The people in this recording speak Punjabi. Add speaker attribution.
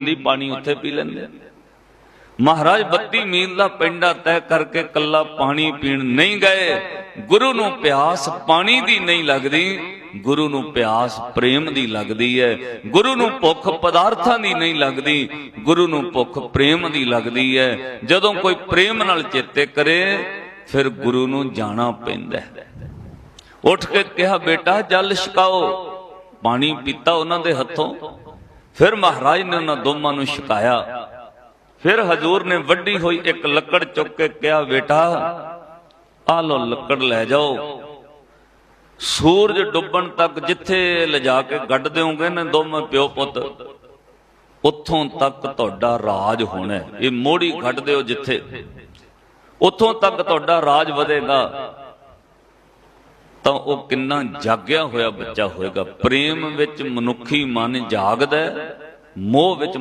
Speaker 1: ਦੀ ਪਾਣੀ ਉੱਥੇ ਪੀ ਲੈਂਦੇ ਮਹਾਰਾਜ 32 ਮੀਲ ਦਾ ਪਿੰਡਾ ਤੈਅ ਕਰਕੇ ਕੱਲਾ ਪਾਣੀ ਪੀਣ ਨਹੀਂ ਗਏ। ਗੁਰੂ ਨੂੰ ਪਿਆਸ ਪਾਣੀ ਦੀ ਨਹੀਂ ਲੱਗਦੀ, ਗੁਰੂ ਨੂੰ ਪਿਆਸ ਪ੍ਰੇਮ ਦੀ ਲੱਗਦੀ ਹੈ ਗੁਰੂ ਨੂੰ ਭੁੱਖ ਪਦਾਰਥਾਂ ਦੀ ਨਹੀਂ ਲੱਗਦੀ, ਗੁਰੂ ਨੂੰ ਭੁੱਖ ਪ੍ਰੇਮ ਦੀ ਲੱਗਦੀ ਹੈ ਜਦੋਂ ਕੋਈ ਪ੍ਰੇਮ ਨਾਲ ਚੇਤੇ ਕਰੇ, ਫਿਰ ਗੁਰੂ ਨੂੰ ਜਾਣਾ ਪੈਂਦਾ ਹੈ ਉੱਠ ਕੇ ਕਿਹਾ, ਬੇਟਾ, ਜਲ ਛਕਾਓ। ਪਾਣੀ ਪੀਤਾ ਉਹਨਾਂ ਦੇ ਹੱਥੋਂ। ਫਿਰ ਮਹਾਰਾਜ ਨੇ ਉਹਨਾਂ ਦੋਵਾਂ ਨੂੰ ਛਕਾਇਆ। ਫਿਰ ਹਜ਼ੂਰ ਨੇ ਵੱਡੀ ਹੋਈ ਇੱਕ ਲੱਕੜ ਚੁੱਕ ਕੇ ਕਿਹਾ, ਬੇਟਾ, ਆ ਲੋ ਲੱਕੜ ਲੈ ਜਾਓ। ਸੂਰਜ ਡੁੱਬਣ ਤੱਕ ਜਿੱਥੇ ਲਿਜਾ ਕੇ ਗੱਡ ਦਿਓਗੇ ਨਾ ਦੋਵੇਂ ਪਿਓ ਪੁੱਤ, ਉੱਥੋਂ ਤੱਕ ਤੁਹਾਡਾ ਰਾਜ ਹੋਣਾ ਇਹ ਮੋੜੀ ਗੱਡ ਦਿਓ ਜਿੱਥੇ। ਉੱਥੋਂ ਤੱਕ ਤੁਹਾਡਾ ਰਾਜ ਵਧੇਗਾ। ਤਾਂ ਉਹ ਕਿੰਨਾ ਜਾਗਿਆ ਹੋਇਆ ਬੱਚਾ ਹੋਏਗਾ। ਪ੍ਰੇਮ ਵਿੱਚ ਮਨੁੱਖੀ ਮਨ ਜਾਗਦਾ ਮੋਹ ਵਿੱਚ